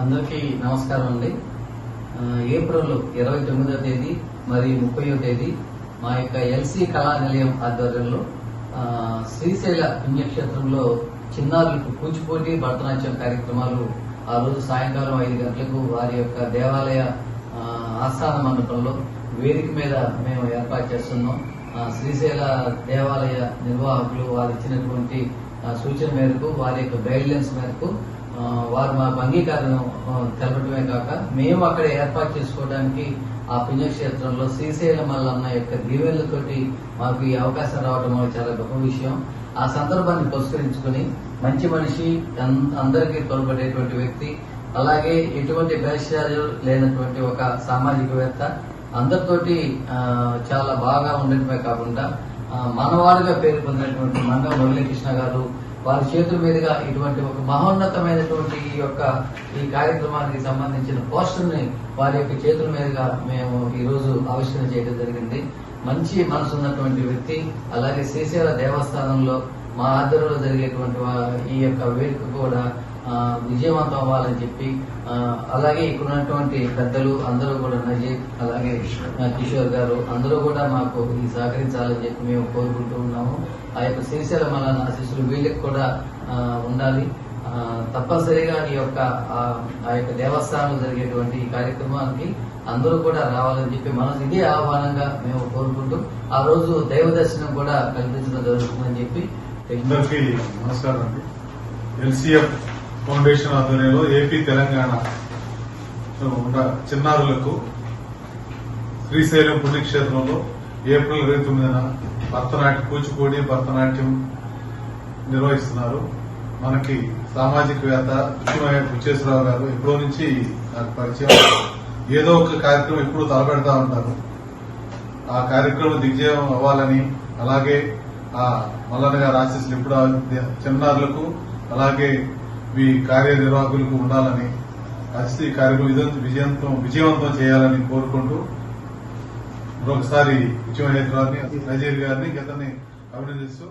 అందరికీ నమస్కారం అండి. ఏప్రిల్ ఇరవై తొమ్మిదో తేదీ మరియు ముప్పయో తేదీ మా యొక్క ఎల్సీ కళా నిలయం ఆధ్వర్యంలో శ్రీశైల పుణ్యక్షేత్రంలో చిన్నారులకు కూచిపూటి భరతనాట్యం కార్యక్రమాలు ఆ రోజు సాయంకాలం ఐదు గంటలకు వారి యొక్క దేవాలయ ఆస్థాన మండపంలో వేదిక మీద మేము ఏర్పాటు చేస్తున్నాం. శ్రీశైల దేవాలయ నిర్వాహకులు వారు ఇచ్చినటువంటి సూచన మేరకు వారి యొక్క గైడ్లైన్స్ మేరకు వారు మాకు అంగీకారం తెలపడమే కాక మేము అక్కడ ఏర్పాటు చేసుకోవడానికి ఆ పుణ్యక్షేత్రంలో శ్రీశైలం మల్లన్న యొక్క దీవెనలతోటి మాకు ఈ అవకాశం రావడం చాలా గొప్ప విషయం. ఆ సందర్భాన్ని పురస్కరించుకుని మంచి మనిషి అందరికీ తోడ్పడేటువంటి వ్యక్తి అలాగే ఎటువంటి భేషాలు లేనటువంటి ఒక సామాజికవేత్త అందరితోటి చాలా బాగా ఉండటమే కాకుండా మనవాడుగా పేరు పొందినటువంటి మంగ మురళీకృష్ణ గారు వారి చేతుల మీదుగా ఇటువంటి ఒక మహోన్నతమైనటువంటి ఈ యొక్క ఈ కార్యక్రమానికి సంబంధించిన పోస్టర్ని వారి యొక్క చేతుల మీదుగా మేము ఈ రోజు ఆవిష్కరణ చేయడం జరిగింది. మంచి మనసు ఉన్నటువంటి వ్యక్తి అలాగే శ్రీశైల దేవస్థానంలో మా ఆధ్వర్యంలో జరిగేటువంటి ఈ యొక్క వేడుక కూడా విజయవంతం అవ్వాలని చెప్పి అలాగే ఇక్కడ ఉన్నటువంటి పెద్దలు అందరూ కూడా నజీబ్ అలాగే కిషోర్ గారు అందరూ కూడా మాకు సహకరించాలని చెప్పి మేము కోరుకుంటూ ఉన్నాము. ఆ యొక్క శ్రీశైల మన ఆశీస్సులు వీళ్ళకి కూడా ఉండాలి. తప్పనిసరిగా ఈ యొక్క ఆ యొక్క దేవస్థానంలో జరిగేటువంటి ఈ కార్యక్రమానికి అందరూ కూడా రావాలని చెప్పి మనం ఇదే ఆహ్వానంగా మేము కోరుకుంటూ ఆ రోజు దైవ దర్శనం కూడా కల్పించడం జరుగుతుందని చెప్పి నమస్కారం అండి. ఎల్సిఎఫ్ ఫౌండేషన్ ఆధ్వర్యంలో ఏపీ తెలంగాణ చిన్నారులకు శ్రీశైలం పుణ్యక్షేత్రంలో ఏప్రిల్ ఇరవై తొమ్మిదిన భరతనాట్యం కూచిపూడి భరతనాట్యం నిర్వహిస్తున్నారు. మనకి సామాజికవేత్త కృష్ణమయ్య బుచ్చేశ్వరరావు గారు ఎప్పుడో నుంచి నాకు పరిచయం. ఏదో ఒక కార్యక్రమం ఎప్పుడు తలపెడతా ఉంటారు. ఆ కార్యక్రమం దిగ్జయం అవ్వాలని అలాగే ఆ మల్లన్న గారు ఆశీస్సులు ఎప్పుడు చిన్నారులకు అలాగే మీ కార్యనిర్వాహకులకు ఉండాలని కలిసి కార్యక్రమం విజయం- విజయంతం విజయవంతం చేయాలని కోరుకుంటూ మరొకసారి విజయమహేశ్వర గారిని నజీర్ గారిని గతని అభినందిస్తూ